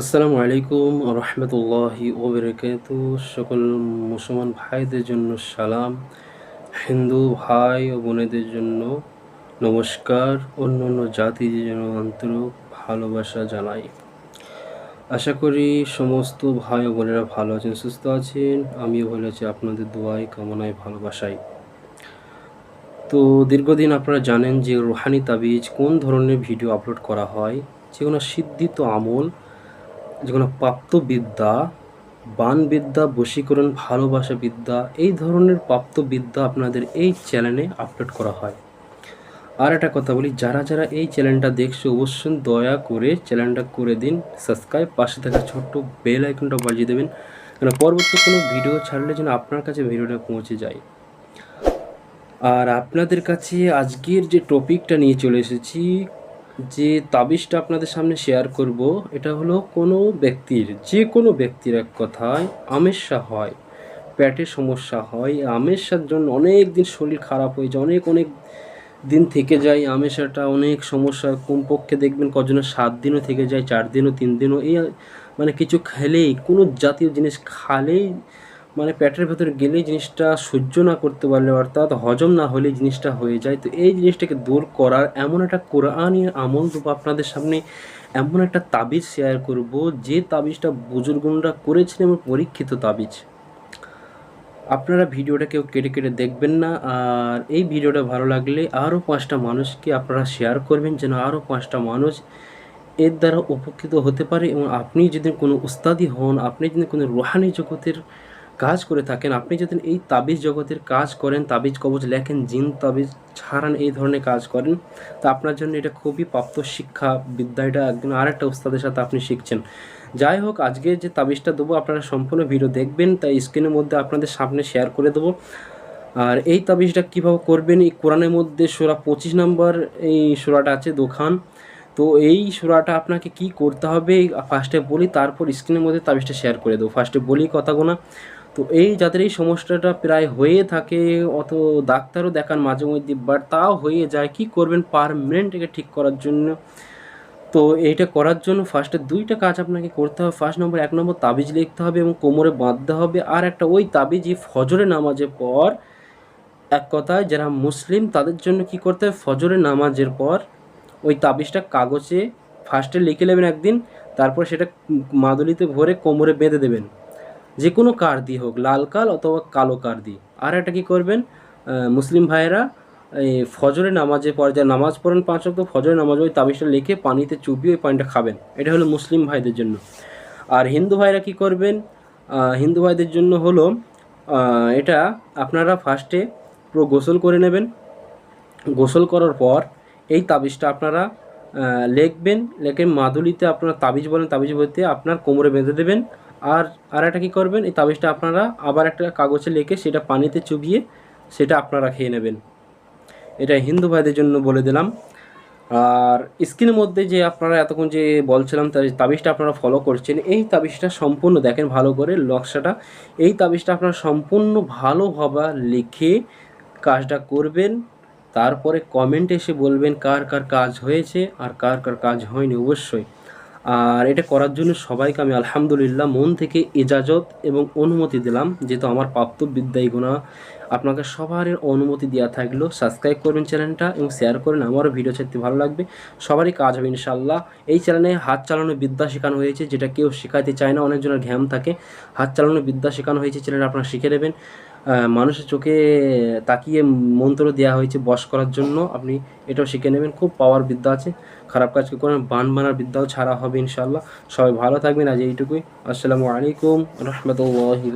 আসসালামু আলাইকুম রহমতুল্লাহি ওবরাকাত। সকল মুসলমান ভাইদের জন্য সালাম। হিন্দু ভাই ও বোনেদের জন্য নমস্কার। অন্য অন্য জাতিদের জন্য আন্তরিক ভালোবাসা জানাই। আশা করি সমস্ত ভাই ও বোনেরা ভালো আছেন, সুস্থ আছেন। আমিও ভালো আছি, আপনাদের দোয়াই কামনায় ভালোবাসাই। তো দীর্ঘদিন আপনারা জানেন যে রুহানি তাবিজ কোন ধরনের ভিডিও আপলোড করা হয়? যে কোনো সিদ্ধিত আমল যে কোনো প্রাপ্তবিদ্যা, বানবিদ্যা, বশীকরণ ভালোবাসা বিদ্যা এই ধরনের প্রাপ্তবিদ্যা আপনাদের এই চ্যানেলে আপলোড করা হয়। আর একটা কথা বলি, যারা যারা এই চ্যানেলটা দেখছ, অবশ্যই দয়া করে চ্যানেলটা করে দিন, সাবস্ক্রাইব, পাশে থাকা ছোট্ট বেল আইকনটা বাজিয়ে দেবেন কেন পরবর্তী কোনো ভিডিও ছাড়লে যেন আপনার কাছে ভিডিওটা পৌঁছে যায়। আর আপনাদের কাছে আজকের যে টপিকটা নিয়ে চলে এসেছি যে তাবিজটা আপনাদের সামনে শেয়ার করব, এটা হলো কোনো ব্যক্তির, যে কোনো ব্যক্তির এক কথায় আমেশা হয় পেটের সমস্যা হয় আমেশার জন্য অনেক দিন শরীর খারাপ হয়ে যায়, অনেক অনেক দিন থেকে যায় আমেশাটা অনেক সমস্যা, কমপক্ষে দেখবেন কজনের সাত দিনও থেকে যায়, চার দিনও, তিন দিনও, এই মানে কিছু খেলেই, কোনো জাতীয় জিনিস খালেই মানে পেটের ভেতরে গেলেই জিনিসটা সহ্য না করতে পারলে অর্থাৎ হজম না হলে জিনিসটা হয়ে যায়। তো এই জিনিসটাকে দূর করার এমন একটা কোরআনই আমল রূপ আপনাদের সামনে এমন একটা তাবিজ শেয়ার করব, যে তাবিজটা বুজুর্গনরা করেছেন এবং পরীক্ষিত তাবিজ। আপনারা ভিডিওটা কেউ কেটে কেটে দেখবেন না, আর এই ভিডিওটা ভালো লাগলে আরও পাঁচটা মানুষকে আপনারা শেয়ার করবেন, যেন আরও পাঁচটা মানুষ এর দ্বারা উপকৃত হতে পারে। এবং আপনি যদি কোনো উস্তাদি হন, আপনি যদি কোনো রুহানি জগতের কাজ করে থাকেন, আপনি যদি এই তাবিজ জগতের কাজ করেন, তাবিজ কবজ লেখেন, জিন তাবিজ ছাড়ান, এই ধরনের কাজ করেন, তা আপনার জন্য এটা খুবই প্রাপ্ত শিক্ষা বিদ্যা। এটা একদিন আর একটা উস্তাদের সাথে আপনি শিখছেন। যাই হোক, আজকে যে তাবিজটা দেবো, আপনারা সম্পূর্ণ ভিডিও দেখবেন, তাই স্ক্রিনের মধ্যে আপনাদের সামনে শেয়ার করে দেবো। আর এই তাবিজটা কীভাবে করবেন, এই কোরআনের মধ্যে সোরা পঁচিশ নম্বর এই সোরাটা আছে, দোকান। তো এই সুরাটা আপনাকে কি করতে হবে ফার্স্টে বলি, তারপর স্ক্রিনের মধ্যে তাবিজটা শেয়ার করে দেবো। ফার্স্টে বলি কথাগুলো তো এই যাদের এই সমস্যাটা প্রায় হয়ে থাকে, অত ডাক্তারও দেখান মাঝে মধ্যে বাট তাও হয়ে যায়, কি করবেন পারমানেন্ট একে ঠিক করার জন্য? তো এইটা করার জন্য ফার্স্টে দুইটা কাজ আপনাকে করতে হবে। ফার্স্ট নম্বর এক নম্বর তাবিজ লিখতে হবে এবং কোমরে বাঁধতে হবে। আর একটা ওই তাবিজই ফজরে নামাজের পর, এক কথায় যারা মুসলিম তাদের জন্য কি করতে হবে? ফজরে নামাজের পর ওই তাবিজটা কাগজে ফার্স্টে লিখে নেবেন একদিন, তারপর সেটা মাদুলিতে ভরে কোমরে বেঁধে দেবেন। যে কোনো কার দিয়ে হোক, লাল কাল অথবা কালো কার দিয়ে আর একটা কী করবেন? মুসলিম ভাইয়েরা, এই ফজরে নামাজে পরে যা নামাজ পড়েন, পাঁচ অক্ট ফজরে নামাজ ওই তাবিজটা লিখে পানিতে চুবিয়ে ওই পানিটা খাবেন। এটা হলো মুসলিম ভাইদের জন্য। আর হিন্দু ভাইরা কি করবেন? হিন্দু ভাইদের জন্য হলো এটা আপনারা ফার্স্টে পুরো গোসল করে নেবেন। গোসল করার পর এই তাবিজটা আপনারা লিখবেন, লেখে মাদুলিতে আপনারা তাবিজ বলেন, তাবিজ বলতে আপনার কোমরে বেঁধে দেবেন। আর আর একটা কী করবেন, এই তাবিজটা আপনারা আবার একটা কাগজে লেখে সেটা পানিতে চুবিয়ে সেটা আপনারা খেয়ে নেবেন। এটা হিন্দু ভাইদের জন্য বলে দিলাম। আর স্ক্রিনের মধ্যে যে আপনারা এতক্ষণ যে বলছিলাম তাবিজটা আপনারা ফলো করছেন, এই তাবিজটা সম্পূর্ণ দেখেন ভালো করে নকশাটা। এই তাবিজটা আপনারা সম্পূর্ণ ভালোভাবে লিখে কাজটা করবেন। তারপরে কমেন্টে এসে বলবেন কার কার কাজ হয়েছে আর কার কার কাজ হয়নি। অবশ্যই আর এটা করার জন্য সবাইকে আমি আলহামদুলিল্লাহ মন থেকে ইজাজত এবং অনুমতি দিলাম, যেহেতু আমার প্রাপ্ত বিদ্যায় গুণা আপনাকে সবার অনুমতি দেওয়া থাকল। সাবস্ক্রাইব করবেন চ্যানেলটা এবং শেয়ার করেন আমারও ভিডিও ছাড়তে ভালো লাগবে। সবারই কাজ হবে ইনশাল্লাহ এই চ্যানেলে হাত চালানো বিদ্যা শেখানো হয়েছে, যেটা কেউ শেখাতে চায় না। অনেকজনের ঘ্যাম থাকে। হাত চালানো বিদ্যা শেখানো হয়েছে চ্যানেলে আপনারা শিখে নেবেন। মানুষের চোখে তাকিয়ে মন্ত্র দেওয়া হয়েছে বস করার জন্য। আপনি এটাও শিখে নেবেন। খুব পাওয়ার বিদ্যা আছে। খারাপ কাজ করেন, বান বানার বিদ্যাও ছাড়া হবে ইনশাল্লাহ সবাই ভালো থাকবেন। আজ এইটুকুই। আসসালামু আলাইকুম। রহমতুল্লাহি